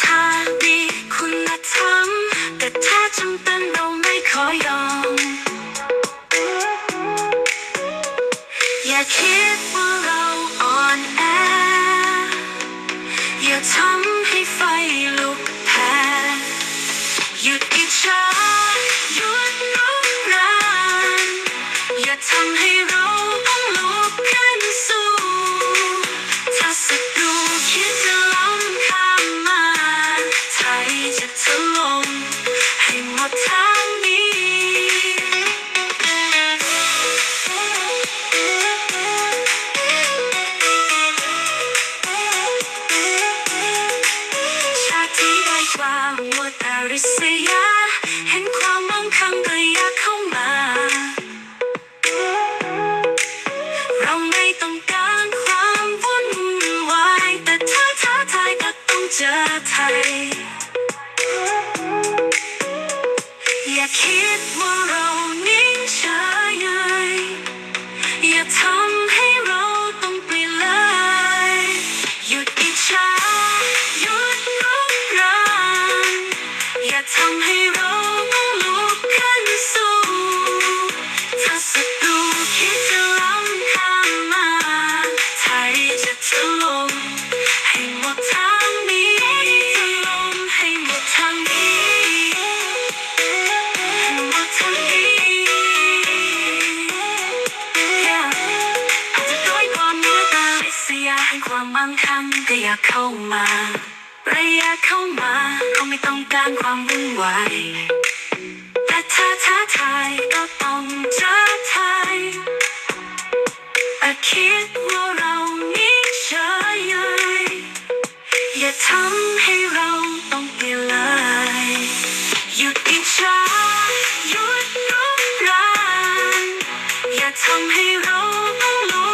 ธามีคุณธรรม แต่ถ้าจำเป็นเราไม่ขอยอม อย่าคิด ริษยา เห็นความมั่งคั่งก็อยากเข้ามา เราไม่ต้องการความวุ่นวาย แต่ถ้าท้าทายก็ต้องเจอไทย อย่าคิดว่าเรานิ่งเฉยาให้ความมั่งคั่งก็อยากเข้ามา ระยะเข้ามาเขาไม่ต้องการความวุ่นวายแต่ถ้าท้าทายก็ต้องเจอไทยอาคิดว่าเรานิ่งเฉยอย่าทำให้เราต้องเปลี่ยนเลยหยุดอิจฉาหยุดรุกรานอย่าทำให้เราต้องลุ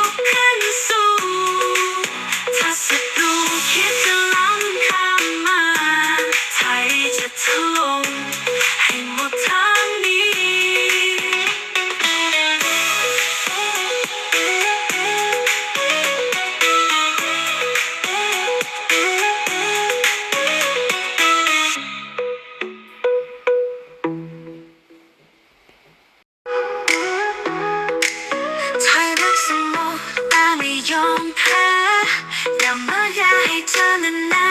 ไม่ยอมแพ้อย่ามาแย่ให้เธอนั้นน่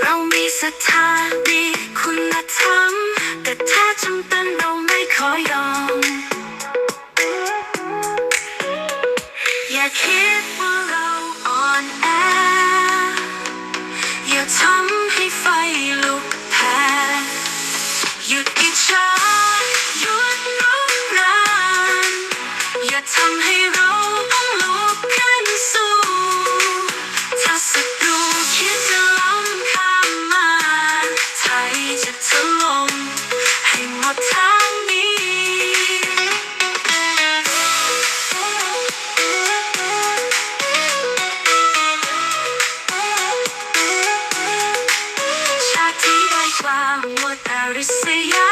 เรามีศรัทธามีคุณธรรมแต่ถ้าจำเป็นเราไม่ขอยอม มดอ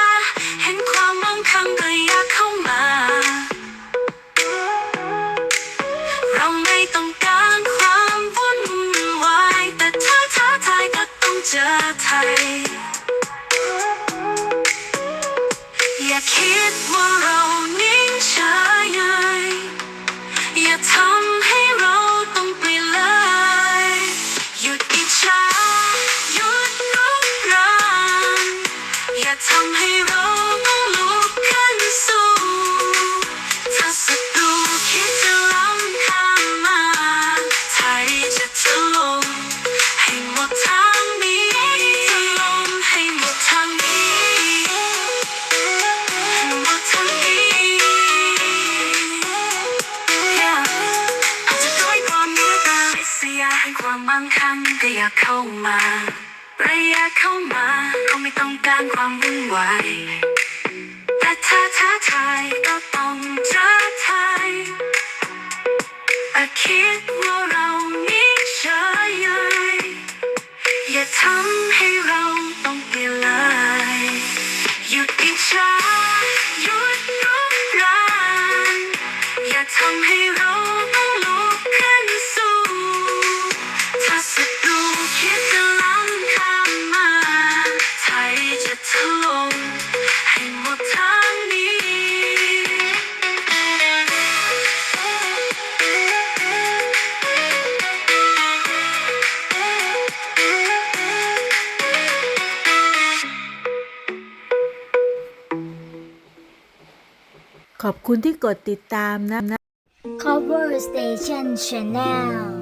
าให้ควางคั่งก็อยากเข้ามา ระยะเข้ามาเขาไม่ต้องการความวุ่นวายแต่ถ้าท้าทายก็ต้องเจอไทยอาคิดว่าเรานิ่งเฉยอย่าทำให้เราต้องเปลี่ยนเลยหยุดอิจฉาหยุดรุกรานอย่าทำให้เรา ขอบคุณที่กดติดตามนะ Cover Station Channel